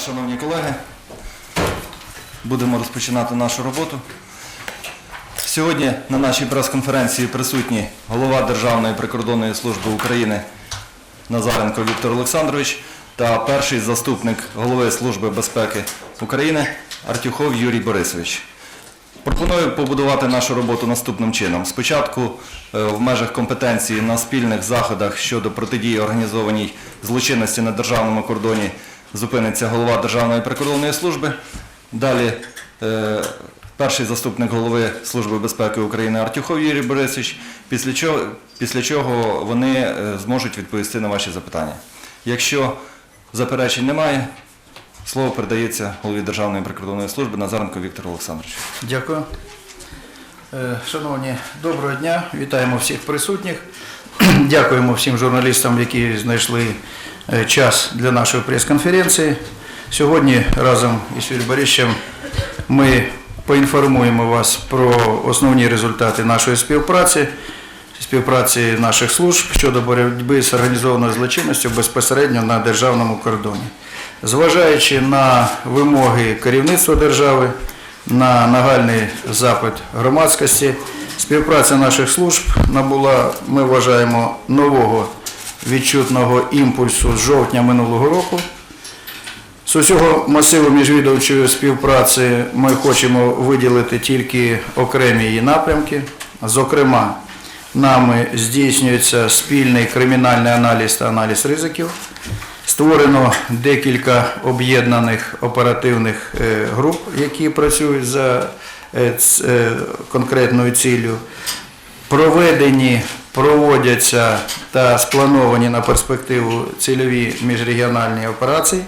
шановні колеги. Будемо розпочинати нашу роботу. Сьогодні на нашій прес-конференції присутні голова Державної прикордонної служби України Назаренко Віктор Олександрович та перший заступник голови Служби безпеки України Артюхов Юрій Борисович. Пропоную побудувати нашу роботу наступним чином. Спочатку е, в межах компетенції на спільних заходах щодо протидії організованій злочинності на державному кордоні зупиниться голова Державної прикордонної служби. Далі е, перший заступник голови Служби безпеки України Артюхов Юрій Борисович, після чого, після чого вони е, зможуть відповісти на ваші запитання. Якщо заперечень немає, слово передається голові Державної прикордонної служби Назаренко Віктору Олександровичу. Дякую. Е, Шановні, доброго дня. Вітаємо всіх присутніх. Дякуємо всім журналістам, які знайшли час для нашої прес-конференції. Сьогодні разом із Юрієм Борисовичем ми поінформуємо вас про основні результати нашої співпраці, співпраці наших служб щодо боротьби з організованою злочинністю безпосередньо на державному кордоні. Зважаючи на вимоги керівництва держави, на нагальний запит громадськості, співпраця наших служб набула, ми вважаємо, нового відчутного імпульсу з жовтня минулого року. З усього масиву міжвідомчої співпраці ми хочемо виділити тільки окремі її напрямки. Зокрема, нами здійснюється спільний кримінальний аналіз та аналіз ризиків. Створено декілька об'єднаних оперативних е, груп, які працюють за е, е, конкретною ціллю. Проведені, проводяться та сплановані на перспективу цільові міжрегіональні операції.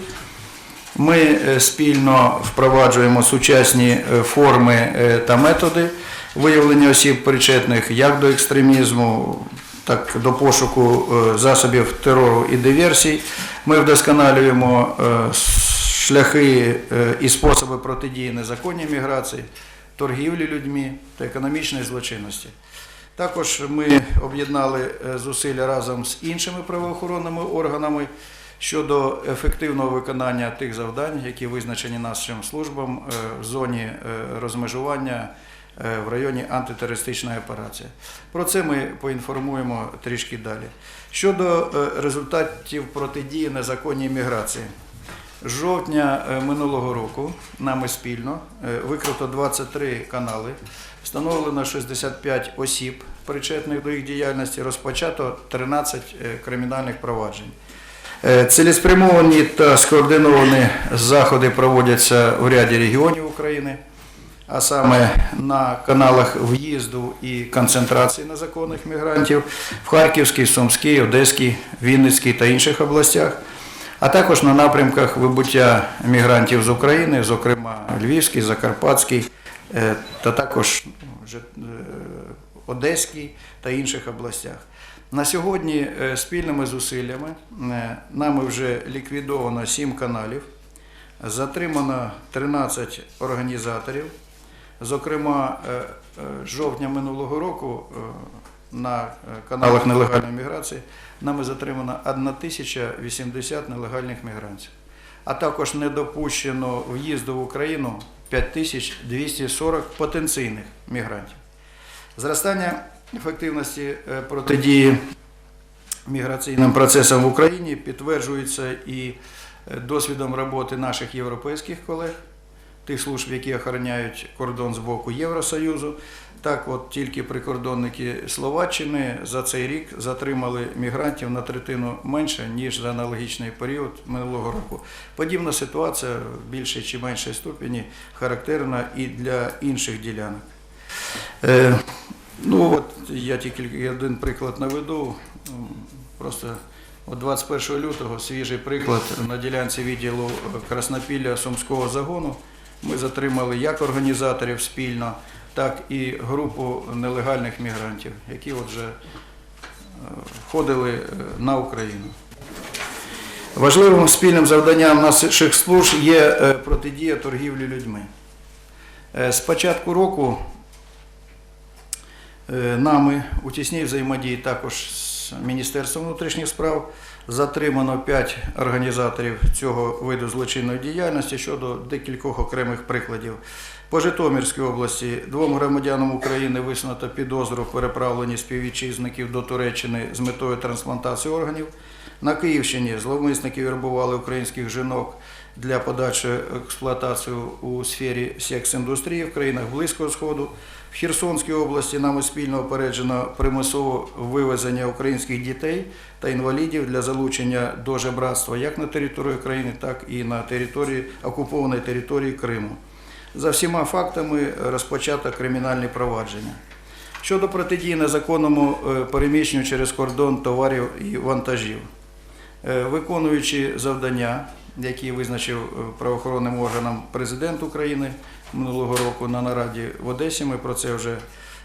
Ми е, спільно впроваджуємо сучасні е, форми е, та методи виявлення осіб причетних як до екстремізму, так до пошуку засобів терору і диверсій. Ми вдосконалюємо шляхи і способи протидії незаконній міграції, торгівлі людьми та економічної злочинності. Також ми об'єднали е, зусилля разом з іншими правоохоронними органами щодо ефективного виконання тих завдань, які визначені нашим службам е, в зоні е, розмежування в районі антитерористичної операції. Про це ми поінформуємо трішки далі. Щодо результатів протидії незаконній міграції. Жовтня минулого року нами спільно викрито 23 канали, встановлено 65 осіб, причетних до їх діяльності, розпочато 13 е, кримінальних проваджень. Е, Цілеспрямовані та скоординовані заходи проводяться в ряді регіонів України, а саме на каналах в'їзду і концентрації незаконних мігрантів в Харківській, Сумській, Одеській, Вінницькій та інших областях, а також на напрямках вибуття мігрантів з України, зокрема Львівський, Закарпатський, е, та також е, Одеській та інших областях. На сьогодні е, спільними зусиллями е, нами вже ліквідовано 7 каналів, затримано 13 організаторів. Зокрема, е, з жовтня минулого року на каналах нелегальної міграції нами затримано 1080 нелегальних мігрантів. А також не допущено в'їзду в Україну 5240 потенційних мігрантів. Зростання ефективності е, протидії міграційним процесам в Україні підтверджується і е, досвідом роботи наших європейських колег, тих служб, які охороняють кордон з боку Євросоюзу. Так, от тільки прикордонники Словаччини за цей рік затримали мігрантів на третину менше, ніж за аналогічний період минулого року. Подібна ситуація в більшій чи меншій ступені характерна і для інших ділянок. Е, Ну от я тільки один приклад наведу. Просто от 21 лютого свіжий приклад на ділянці відділу Краснопілля Сумського загону. Ми затримали як організаторів спільно, так і групу нелегальних мігрантів, які вже е, входили е, на Україну. Важливим спільним завданням наших служб є е, протидія торгівлі людьми. Е, З початку року е, нами у тісній взаємодії також з Міністерством внутрішніх справ Затримано 5 організаторів цього виду злочинної діяльності щодо декількох окремих прикладів. По Житомирській області двом громадянам України висунуто підозру в переправленні співвітчизників до Туреччини з метою трансплантації органів. На Київщині зловмисники вербували українських жінок для подальшої експлуатації у сфері секс-індустрії в країнах Близького Сходу. В Херсонській області нами спільно опереджено примусове вивезення українських дітей та інвалідів для залучення до жебратства як на території країни, так і на території окупованої території Криму. За всіма фактами розпочато кримінальне провадження. Щодо протидії незаконному е, переміщенню через кордон товарів і вантажів. Е, Виконуючи завдання, які визначив е, правоохоронним органам президент України минулого року на нараді в Одесі, ми про це вже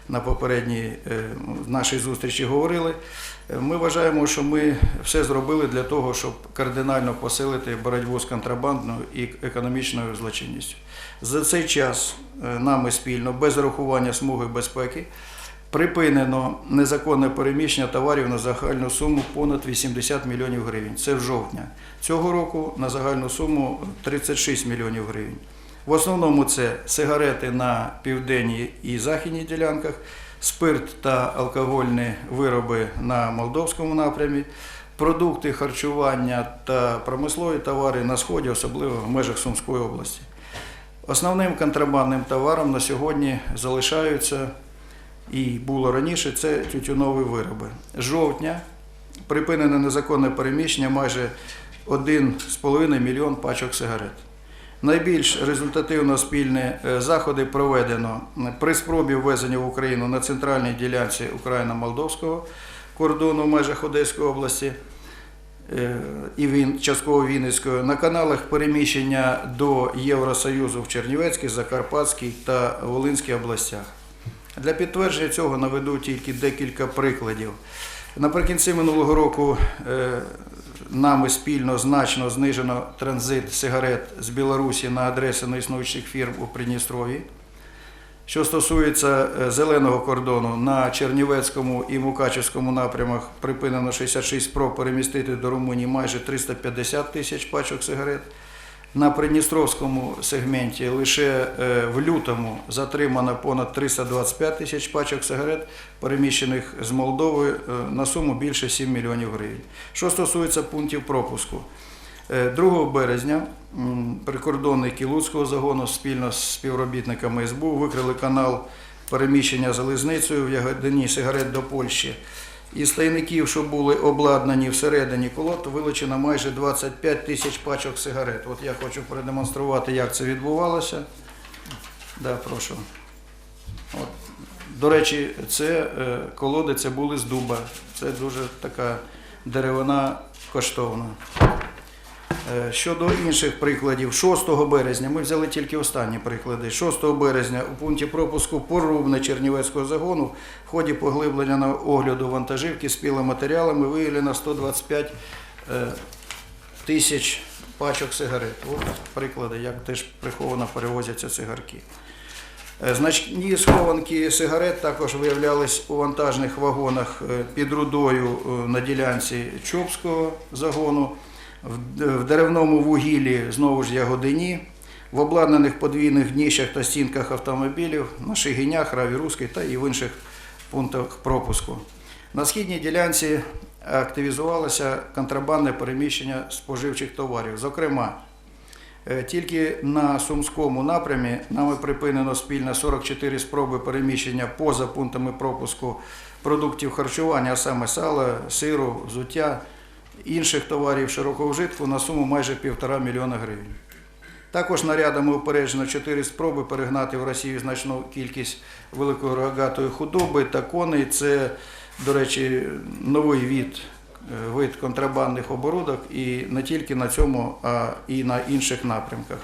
на попередній е, нашій зустрічі говорили. Е, Ми вважаємо, що ми все зробили для того, щоб кардинально посилити боротьбу з контрабандною і економічною злочинністю. За цей час е, нами спільно, без рахування смуги безпеки, Припинено незаконне переміщення товарів на загальну суму понад 80 мільйонів гривень. Це в жовтня. Цього року на загальну суму 36 мільйонів гривень. В основному це сигарети на південній і західній ділянках, спирт та алкогольні вироби на молдовському напрямі, продукти харчування та промислові товари на сході, особливо в межах Сумської області. Основним контрабандним товаром на сьогодні залишаються і було раніше, це тютюнові вироби. З жовтня припинене незаконне переміщення майже 1,5 мільйон пачок сигарет. Найбільш результативно спільні е, заходи проведено при спробі ввезення в Україну на центральній ділянці Україно-Молдовського кордону в межах Одеської області е, і частково Вінницької, на каналах переміщення до Євросоюзу в Чернівецькій, Закарпатській та Волинській областях. Для підтвердження цього наведу тільки декілька прикладів. Наприкінці минулого року е, нами спільно значно знижено транзит сигарет з Білорусі на адреси неіснуючих фірм у Придністрові. Що стосується е, зеленого кордону, на Чернівецькому і Мукачевському напрямах припинено 66 спроб перемістити до Румунії майже 350 тисяч пачок сигарет. На Придністровському сегменті лише е, в лютому затримано понад 325 тисяч пачок сигарет, переміщених з Молдови е, на суму більше 7 мільйонів гривень. Що стосується пунктів пропуску, Е, 2 березня прикордонники Луцького загону спільно з співробітниками СБУ викрили канал переміщення залізницею в Ягодині сигарет до Польщі. Із тайників, що були обладнані всередині колод, вилучено майже 25 тисяч пачок сигарет. От я хочу продемонструвати, як це відбувалося. Да, прошу. От. До речі, це е, колоди це були з дуба. Це дуже така деревина коштовна. Е, Щодо інших прикладів, 6 березня, ми взяли тільки останні приклади. 6 березня у пункті пропуску Порубне Чернівецького загону в ході поглиблення на огляду вантажівки з піломатеріалами виявлено 125 е, тисяч пачок сигарет. От приклади, як теж приховано перевозяться цигарки. Е, Значні схованки сигарет також виявлялись у вантажних вагонах під рудою на ділянці Чопського загону, в- деревному вугіллі знову ж Ягодині, в обладнаних подвійних дніщах та стінках автомобілів, на Шигинях, Раві Руській та і в інших пунктах пропуску. На східній ділянці активізувалося контрабандне переміщення споживчих товарів. Зокрема, Е, Тільки на Сумському напрямі нами припинено спільно 44 спроби переміщення поза пунктами пропуску продуктів харчування, а саме сала, сиру, взуття, інших товарів широкого вжитку на суму майже півтора мільйона гривень. Також нарядами упереджено 4 спроби перегнати в Росію значну кількість великої рогатої худоби та коней. Це, до речі, новий від, е, вид контрабандних оборудок і не тільки на цьому, а і на інших напрямках.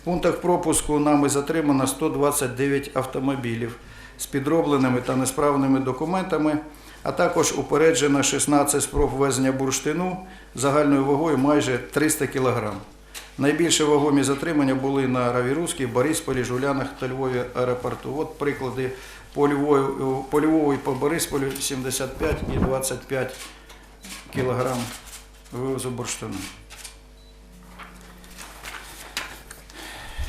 В пунктах пропуску нами затримано 129 автомобілів з підробленими та несправними документами, а також упереджено 16 спроб ввезення бурштину загальною вагою майже 300 кг. Найбільше вагомі затримання були на Равіруській, Борисполі, Жулянах та Львові аеропорту. От приклади по Львові, по Львову і по Борисполю 75 і 25 кілограм вивозу бурштину.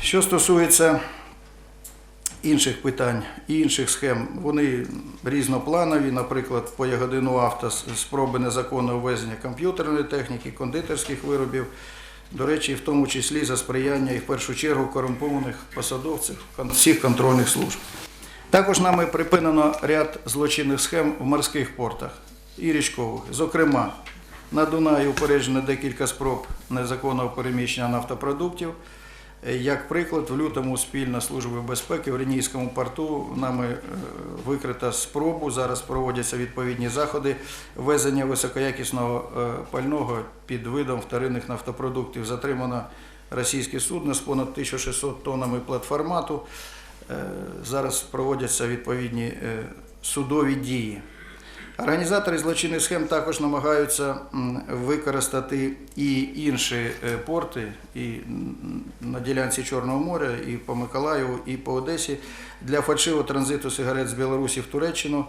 Що стосується інших питань інших схем, вони різнопланові, наприклад, по Ягодину авто спроби незаконного ввезення комп'ютерної техніки, кондитерських виробів, до речі, в тому числі за сприяння і в першу чергу корумпованих посадовців всіх контрольних служб. Також нами припинено ряд злочинних схем в морських портах і річкових. Зокрема, на Дунаї упереджено декілька спроб незаконного переміщення нафтопродуктів. Е, Як приклад, в лютому спільна служба безпеки в Ренійському порту нами е, викрита спробу. Зараз проводяться відповідні заходи ввезення високоякісного е, пального під видом вторинних нафтопродуктів. Затримано російське судно з понад 1600 тоннами платформату. Зараз проводяться відповідні судові дії. Організатори злочинних схем також намагаються використати і інші е, порти, і на ділянці Чорного моря, і по Миколаєву, і по Одесі для фальшивого транзиту сигарет з Білорусі в Туреччину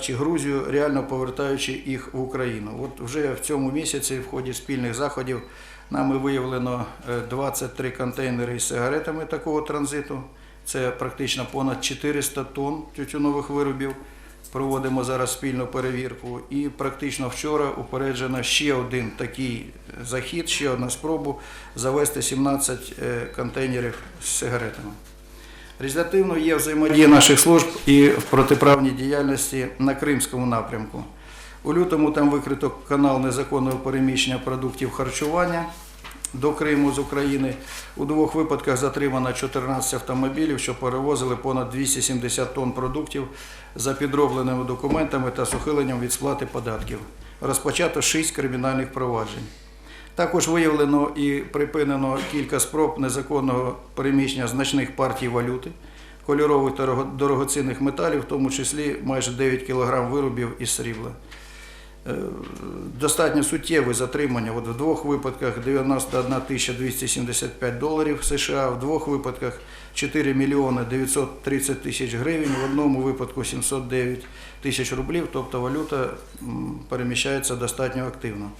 чи Грузію, реально повертаючи їх в Україну. От вже в цьому місяці в ході спільних заходів нами виявлено е, 23 контейнери із сигаретами такого транзиту. Це практично понад 400 тонн тютюнових виробів. Проводимо зараз спільну перевірку. І практично вчора упереджено ще один такий захід, ще одна спробу завести 17 е, контейнерів з сигаретами. Результативно є взаємодія наших служб і в протиправній діяльності на Кримському напрямку. У лютому там викрито канал незаконного переміщення продуктів харчування до Криму з України. У двох випадках затримано 14 автомобілів, що перевозили понад 270 тонн продуктів за підробленими документами та з ухиленням від сплати податків. Розпочато 6 кримінальних проваджень. Також виявлено і припинено кілька спроб незаконного переміщення значних партій валюти, кольорових та дорогоцінних металів, в тому числі майже 9 кг виробів із срібла. Е, Достатньо суттєве затримання. От в двох випадках 91 275 доларів США, в двох випадках 4 мільйони 930 тисяч гривень, в одному випадку 709 тисяч рублів, тобто валюта переміщається достатньо активно.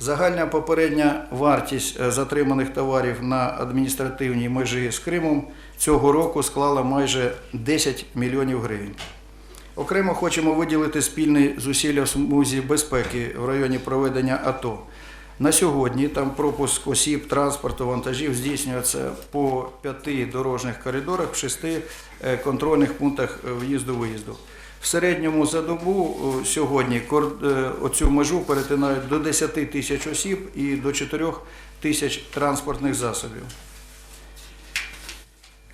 Загальна попередня вартість е, затриманих товарів на адміністративній межі з Кримом цього року склала майже 10 мільйонів гривень. Окремо хочемо виділити спільні зусилля в смузі безпеки в районі проведення АТО. На сьогодні там пропуск осіб, транспорту, вантажів здійснюється по п'яти дорожніх коридорах в шести е, контрольних пунктах е, в'їзду-виїзду. В середньому за добу сьогодні е, оцю межу перетинають до 10 тисяч осіб і до 4 тисяч транспортних засобів.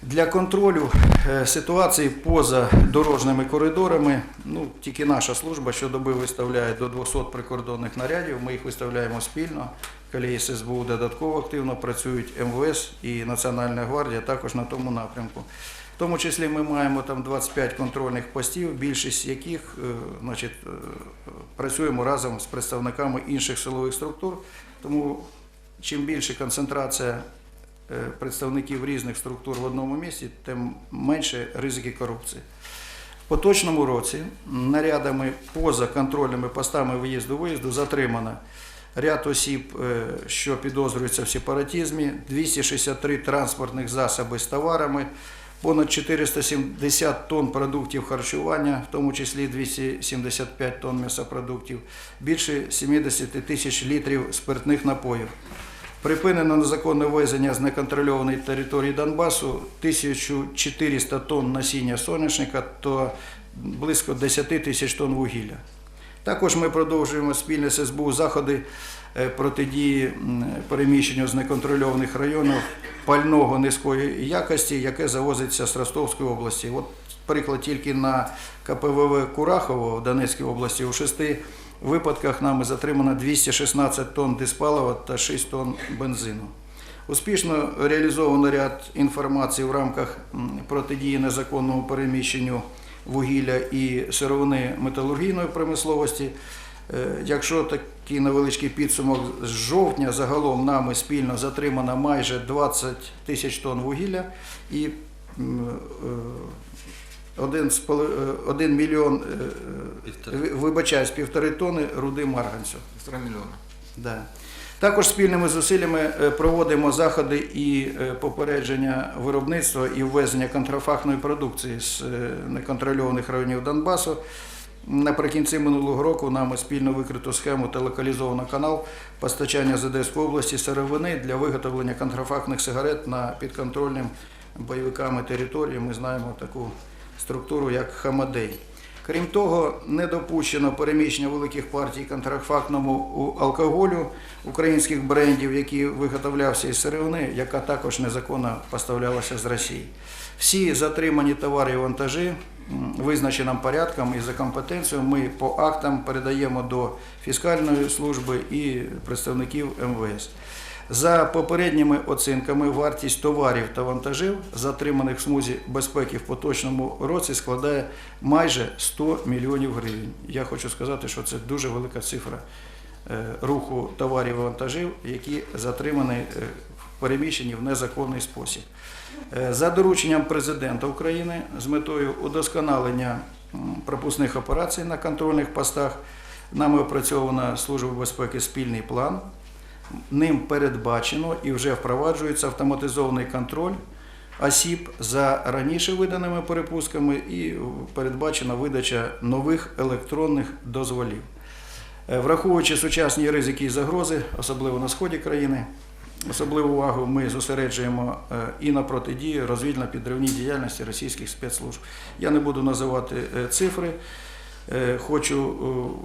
Для контролю е, ситуації поза дорожніми коридорами, ну тільки наша служба щодоби виставляє до 200 прикордонних нарядів. Ми їх виставляємо спільно. Колії СБУ додатково активно працюють МВС і Національна гвардія також на тому напрямку. В тому числі ми маємо там 25 контрольних постів, більшість яких е, значить, е, працюємо разом з представниками інших силових структур. Тому чим більше концентрація представників різних структур в одному місці, тим менше ризики корупції. В поточному році нарядами поза контрольними постами виїзду-виїзду затримано ряд осіб, е, що підозрюються в сепаратизмі, 263 транспортних засоби з товарами, понад 470 тонн продуктів харчування, в тому числі 275 тонн м'ясопродуктів, більше 70 тисяч літрів спиртних напоїв. Припинено незаконне ввезення з неконтрольованої території Донбасу 1400 тонн насіння соняшника та близько 10 тисяч тонн вугілля. Також ми продовжуємо спільно з СБУ заходи е, протидії переміщенню з неконтрольованих районів пального низької якості, яке завозиться з Ростовської області. От приклад тільки на КПВВ Курахово в Донецькій області у шести випадках нами затримано 216 тонн диспалива та 6 тонн бензину. Успішно реалізовано ряд інформації в рамках протидії незаконному переміщенню вугілля і сировини металургійної промисловості. Е, Якщо такий невеличкий підсумок з жовтня, загалом нами спільно затримано майже 20 тисяч тонн вугілля і м, е, один, з поло- е, один мільйон, е, е, вибачаюсь, півтори тонни руди марганцю. Півтора мільйона. Да. Також спільними зусиллями проводимо заходи і попередження виробництва і ввезення контрафактної продукції з неконтрольованих районів Донбасу. Наприкінці минулого року нами спільно викрито схему та локалізовано канал постачання з Одеської області сировини для виготовлення контрафактних сигарет на підконтрольним бойовиками території. Ми знаємо таку структуру як Хамадей. Крім того, не допущено переміщення великих партій контрафактному алкоголю українських брендів, які виготовлявся із сировини, яка також незаконно поставлялася з Росії. Всі затримані товари і вантажі визначеним порядком і за компетенцією ми по актам передаємо до фіскальної служби і представників МВС. За попередніми оцінками, вартість товарів та вантажів, затриманих в смузі безпеки в поточному році, складає майже 100 мільйонів гривень. Я хочу сказати, що це дуже велика цифра е, руху товарів і вантажів, які затримані е, в переміщенні в незаконний спосіб. Е, За дорученням президента України з метою удосконалення пропускних операцій на контрольних постах нами опрацьована Служба безпеки спільний план. Ним передбачено і вже впроваджується автоматизований контроль осіб за раніше виданими перепусками і передбачена видача нових електронних дозволів. Е, Враховуючи сучасні ризики і загрози, особливо на сході країни, особливу увагу ми зосереджуємо е, і на протидії розвідно-підривній діяльності російських спецслужб. Я не буду називати е, цифри. Е, Хочу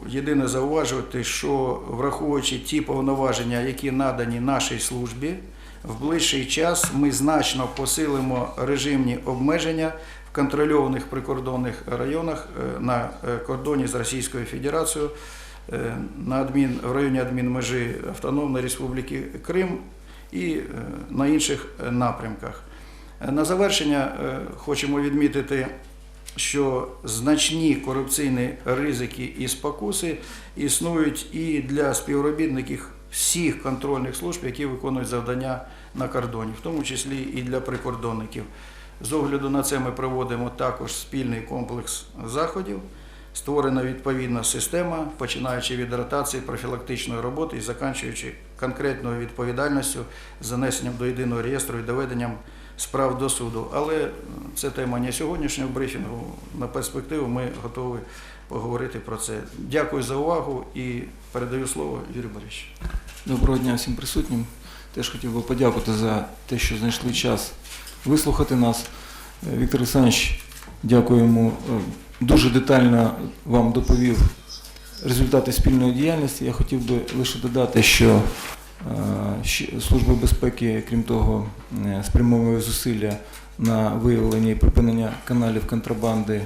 е, єдине зауважувати, що враховуючи ті повноваження, які надані нашій службі, в ближчий час ми значно посилимо режимні обмеження в контрольованих прикордонних районах е, на кордоні з Російською Федерацією на адмін, в районі адмінмежі Автономної Республіки Крим і на інших напрямках. На завершення хочемо відмітити що значні корупційні ризики і спокуси існують і для співробітників всіх контрольних служб, які виконують завдання на кордоні, в тому числі і для прикордонників. З огляду на це ми проводимо також спільний комплекс заходів. Створена відповідна система, починаючи від ротації профілактичної роботи і закінчуючи конкретною відповідальністю, занесенням до єдиного реєстру і доведенням справ до суду. Але це тема не сьогоднішнього брифінгу. На перспективу ми готові поговорити про це. Дякую за увагу і передаю слово Юрію Борисовичу. Доброго дня всім присутнім. Теж хотів би подякувати за те, що знайшли час вислухати нас. Віктор Олександрович, дякуємо. Е, Дуже детально вам доповів результати спільної діяльності. Я хотів би лише додати, що е, Служба безпеки, крім того, е, спрямовує зусилля на виявлення і припинення каналів контрабанди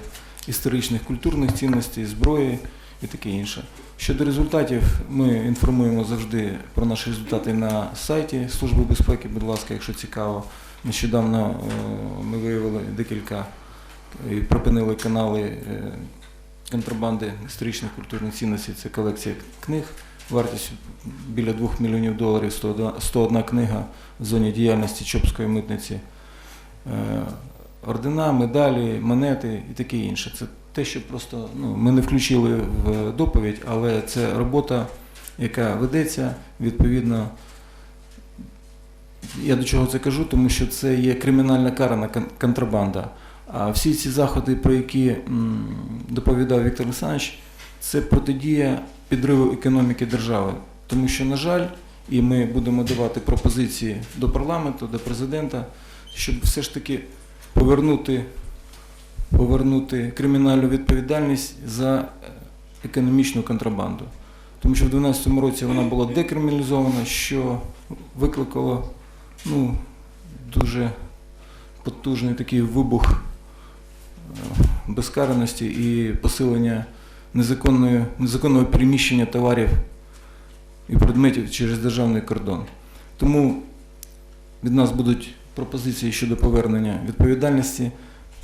історичних культурних цінностей, зброї і таке інше. Щодо результатів, ми інформуємо завжди про наші результати на сайті Служби безпеки. Будь ласка, якщо цікаво. Нещодавно е, ми виявили декілька і припинили канали контрабанди історичних культурних цінностей. Це колекція книг вартістю біля 2 мільйонів доларів, 101 101 книга в зоні діяльності Чопської митниці. Е, Ордена, медалі, монети і таке інше. Це те, що просто ну, ми не включили в доповідь, але це робота, яка ведеться відповідно. Я до чого це кажу, тому що це є кримінальна карана кон- контрабанда. А всі ці заходи, про які доповідав Віктор Олександрович, це протидія підриву економіки держави. Тому що, на жаль, і ми будемо давати пропозиції до парламенту, до президента, щоб все ж таки повернути, повернути кримінальну відповідальність за е, економічну контрабанду. Тому що в 2012 році вона була декриміналізована, що викликало ну, дуже потужний такий вибух безкараності і посилення незаконного переміщення товарів і предметів через державний кордон. Тому від нас будуть пропозиції щодо повернення відповідальності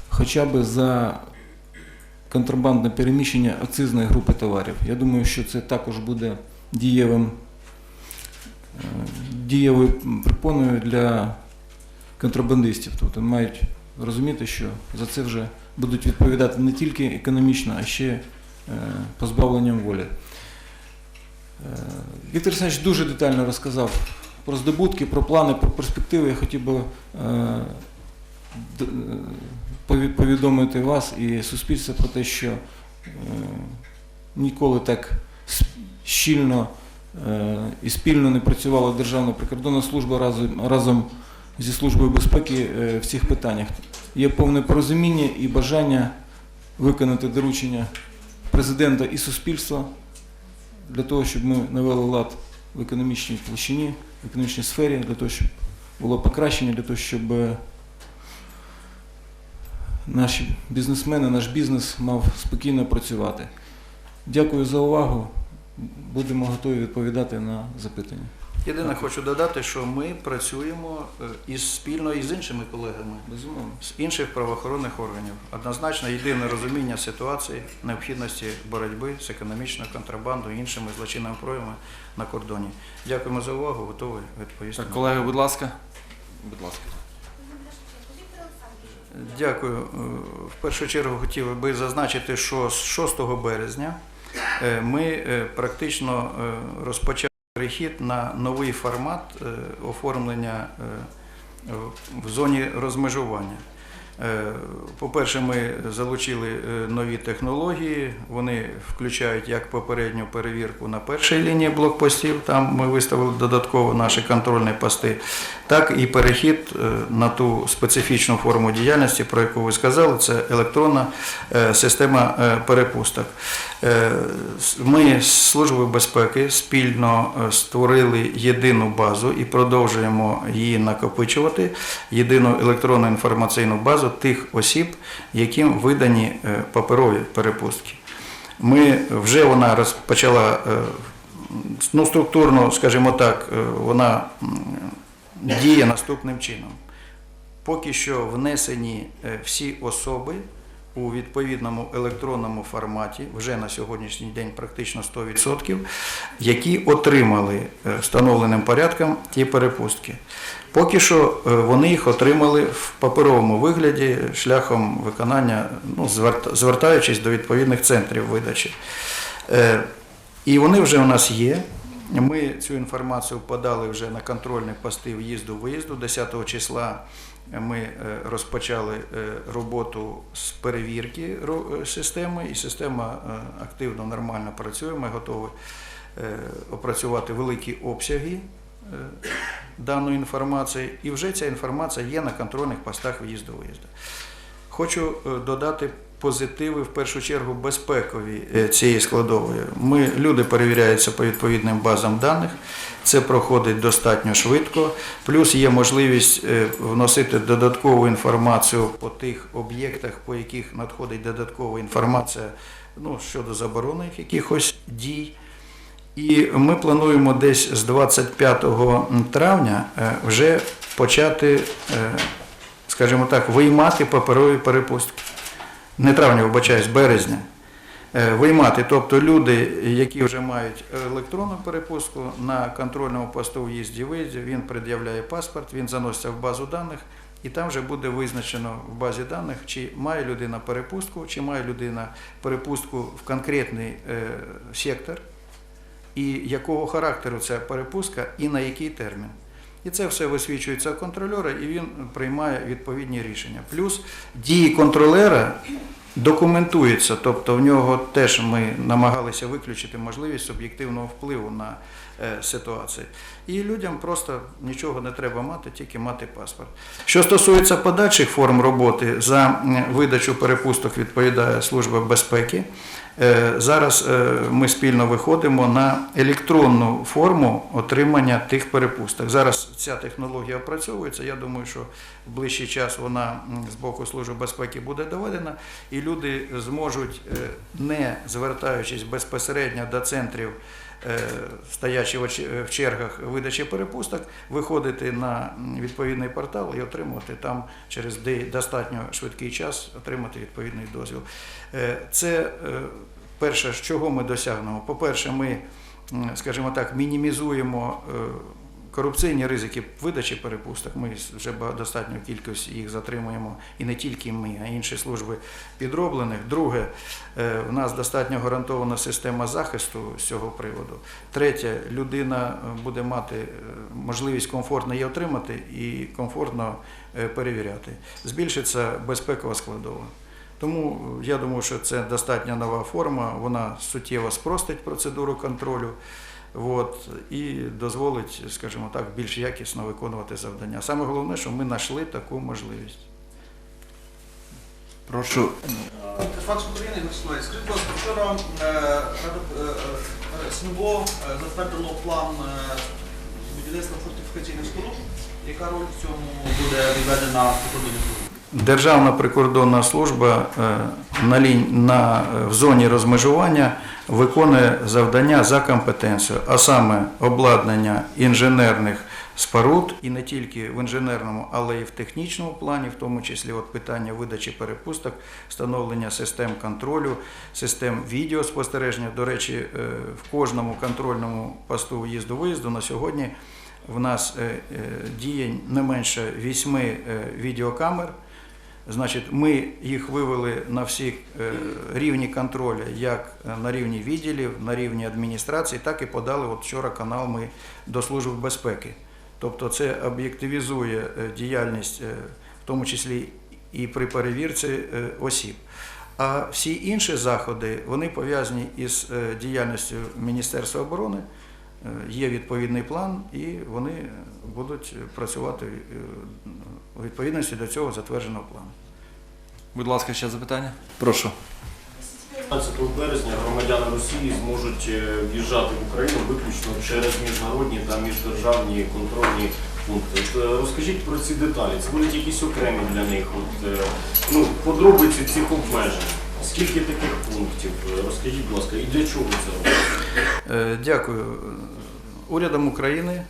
хоча б за контрабандне переміщення акцизної групи товарів. Я думаю, що це також буде дієвим, е, дієвою припоною для контрабандистів. Тобто мають розуміти, що за це вже будуть відповідати не тільки економічно, а ще е, позбавленням волі. Віктор Олександрович дуже детально розказав про здобутки, про плани, про перспективи. Я хотів би е, е, повідомити вас і суспільство про те, що е, ніколи так щільно е, і спільно не працювала Державна прикордонна служба разом, зі Службою безпеки е, в цих питаннях. Є повне порозуміння і бажання виконати доручення президента і суспільства для того, щоб ми навели лад в економічній площині, в економічній сфері, для того, щоб було покращення, для того, щоб е, наші бізнесмени, наш бізнес мав спокійно працювати. Дякую за увагу. Будемо готові відповідати на запитання. Єдине хочу додати, що ми працюємо е, із спільно із іншими колегами Безумовно. з інших правоохоронних органів. Однозначно єдине розуміння ситуації, необхідності боротьби з економічною контрабандою іншими злочинними проявами на кордоні. Дякуємо за увагу, готовий відповісти. Так, колеги, будь ласка. Будь ласка. Дякую. Е, В першу чергу хотів би зазначити, що з 6 березня е, ми практично розпочали перехід на новий формат е, оформлення е, в зоні розмежування. Е, По-перше, ми залучили е, нові технології. Вони включають як попередню перевірку на першій лінії блокпостів, там ми виставили додатково наші контрольні пости, так і перехід е, на ту специфічну форму діяльності, про яку ви сказали, це електронна система перепусток. Ми з Службою безпеки спільно створили єдину базу і продовжуємо її накопичувати, єдину електронну інформаційну базу тих осіб, яким видані е, паперові перепустки. Ми вже вона розпочала е, ну, структурно, скажімо так, е, вона діє наступним чином. Поки що внесені е, всі особи у відповідному електронному форматі, вже на сьогоднішній день практично 100%, які отримали е, встановленим порядком ті перепустки. Поки що е, вони їх отримали в паперовому вигляді шляхом виконання, ну, звертаючись до відповідних центрів видачі. Е, І вони вже у нас є. Ми цю інформацію подали вже на контрольні пости в'їзду-виїзду. 10 числа ми е, розпочали е, роботу з перевірки е, системи, і система активно, нормально працює. Ми готові опрацювати великі обсяги даної інформації, і вже ця інформація є на контрольних постах в'їзду-виїзду. Хочу е, додати позитиви в першу чергу безпекові цієї складової. Ми люди перевіряються по відповідним базам даних. Це проходить достатньо швидко. Плюс є можливість е, вносити додаткову інформацію по тих об'єктах, по яких надходить додаткова інформація ну, щодо заборонених якихось дій. І ми плануємо десь з 25 травня е, вже почати, е, скажімо так, виймати паперові перепустки. Не травня, вибачаюсь, березня. Е, Виймати, тобто люди, які вже мають електронну перепустку на контрольному посту в'їзді виїзді, він пред'являє паспорт, він заноситься в базу даних, і там вже буде визначено в базі даних, чи має людина перепустку, чи має людина перепустку в конкретний е, сектор, і якого характеру ця перепустка, і на який термін. І це все висвічується контролера, і він приймає відповідні рішення. Плюс дії контролера документуються, тобто в нього теж ми намагалися виключити можливість суб'єктивного впливу на е, ситуацію. І людям просто нічого не треба мати, тільки мати паспорт. Що стосується подальших форм роботи, за видачу перепусток відповідає Служба безпеки. Е, Зараз е, ми спільно виходимо на електронну форму отримання тих перепусток. Зараз ця технологія опрацьовується. Я думаю, що в ближчий час вона з боку Служби безпеки буде доведена, і люди зможуть, не звертаючись безпосередньо до центрів, стоячи в чергах видачі перепусток, виходити на відповідний портал і отримувати там через достатньо швидкий час отримати відповідний дозвіл. Е, Це е, перше, чого ми досягнемо. По-перше, ми, скажімо так, мінімізуємо е, корупційні ризики видачі перепусток. Ми вже достатню кількість їх затримуємо, і не тільки ми, а й інші служби підроблених. Друге, е, в нас достатньо гарантована система захисту з цього приводу. Третє, людина е, буде мати е, можливість комфортно її отримати і комфортно е, перевіряти. Збільшиться безпекова складова. Тому е, я думаю, що це достатньо нова форма, вона суттєво спростить процедуру контролю. От, і дозволить, скажімо так, більш якісно виконувати завдання. Саме головне, що ми знайшли таку можливість. Прошу. Факс України Ігор Скажіть, будь ласка, вчора е, е, е, СНБО е, затвердило план е, будівництва фортифікаційних споруд. Яка роль в цьому буде відведена прикордонній службі? Державна прикордонна служба е, на, лінь, на, е, в зоні розмежування виконує завдання за компетенцією, а саме обладнання інженерних споруд і не тільки в інженерному, але й в технічному плані, в тому числі от питання видачі перепусток, встановлення систем контролю, систем відеоспостереження. До речі, е, в кожному контрольному посту в'їзду-виїзду на сьогодні в нас діє не менше вісьми відеокамер. Значить, ми їх вивели на всі е, рівні контролю, як на рівні відділів, на рівні адміністрації, так і подали от вчора канал ми до Служби безпеки. Тобто це об'єктивізує е, діяльність, е, в тому числі і при перевірці осіб. А всі інші заходи вони пов'язані із діяльністю Міністерства оборони. Є відповідний план, і вони будуть працювати у відповідності до цього затвердженого плану. Будь ласка, ще запитання? Прошу. 15 березня громадяни Росії зможуть е, в'їжджати в Україну виключно через міжнародні та міждержавні контрольні пункти. От, е, Розкажіть про ці деталі. Це будуть якісь окремі для них. От, е, ну, подробиці цих обмежень. Скільки таких пунктів? Розкажіть, будь ласка, і для чого це робиться? Дякую. Урядом України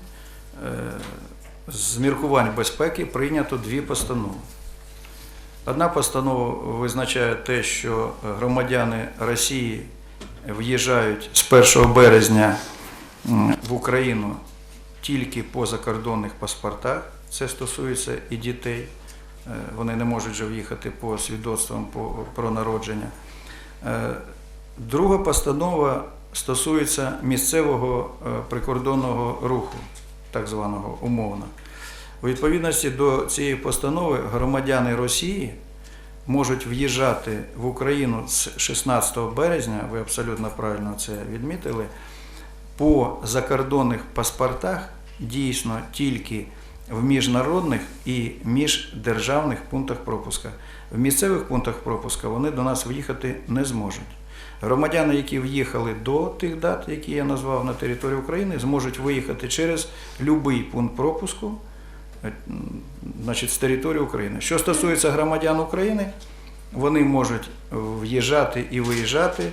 з міркувань безпеки прийнято дві постанови. Одна постанова визначає те, що громадяни Росії в'їжджають з 1 березня в Україну тільки по закордонних паспортах. Це стосується і дітей. Е, Вони не можуть вже в'їхати по свідоцтвам про народження. Е, Друга постанова стосується місцевого е, прикордонного руху, так званого умовно. У відповідності до цієї постанови громадяни Росії можуть в'їжджати в Україну з 16 березня, ви абсолютно правильно це відмітили, по закордонних паспортах дійсно тільки в міжнародних і міждержавних пунктах пропуска. В місцевих пунктах пропуска вони до нас в'їхати не зможуть. Громадяни, які в'їхали до тих дат, які я назвав на території України, зможуть виїхати через будь-який пункт пропуску значить, з території України. Що стосується громадян України, вони можуть в'їжджати і виїжджати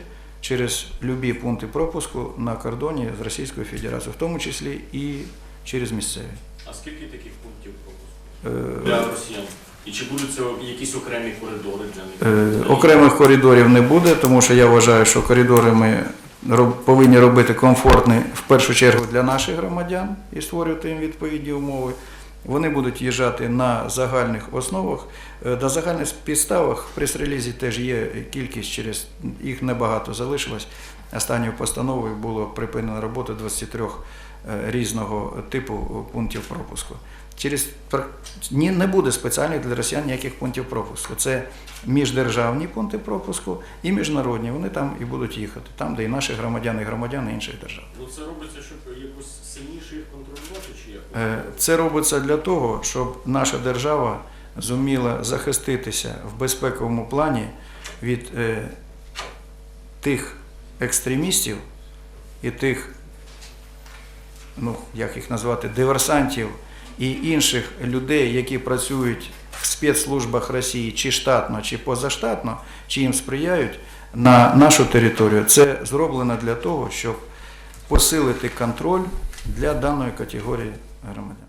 через любі пункти пропуску на кордоні з Російською Федерацією, в тому числі і через місцеві. А скільки таких пунктів пропуску Е, для росіян? І чи будуть це якісь окремі коридори для них? Е, Окремих коридорів не буде, тому що я вважаю, що коридори ми повинні робити комфортні в першу чергу для наших громадян і створювати їм відповідні умови. Вони будуть їжджати на загальних основах. Е, На загальних підставах в прес-релізі теж є кількість через їх небагато залишилось. Останньою постановою було припинено роботу 23 е, різного типу пунктів пропуску. Через ні, не буде спеціальних для росіян ніяких пунктів пропуску. Це міждержавні пункти пропуску і міжнародні. Вони там і будуть їхати, там, де і наші громадяни, і громадяни інших держав. Ну це робиться, щоб якось сильніше їх контролювати, чи як? Е, Це робиться для того, щоб наша держава зуміла захиститися в безпековому плані від е, тих екстремістів і тих, ну як їх назвати, диверсантів і інших людей, які працюють в спецслужбах Росії чи штатно, чи позаштатно, чи їм сприяють на нашу територію. Це зроблено для того, щоб посилити контроль для даної категорії громадян.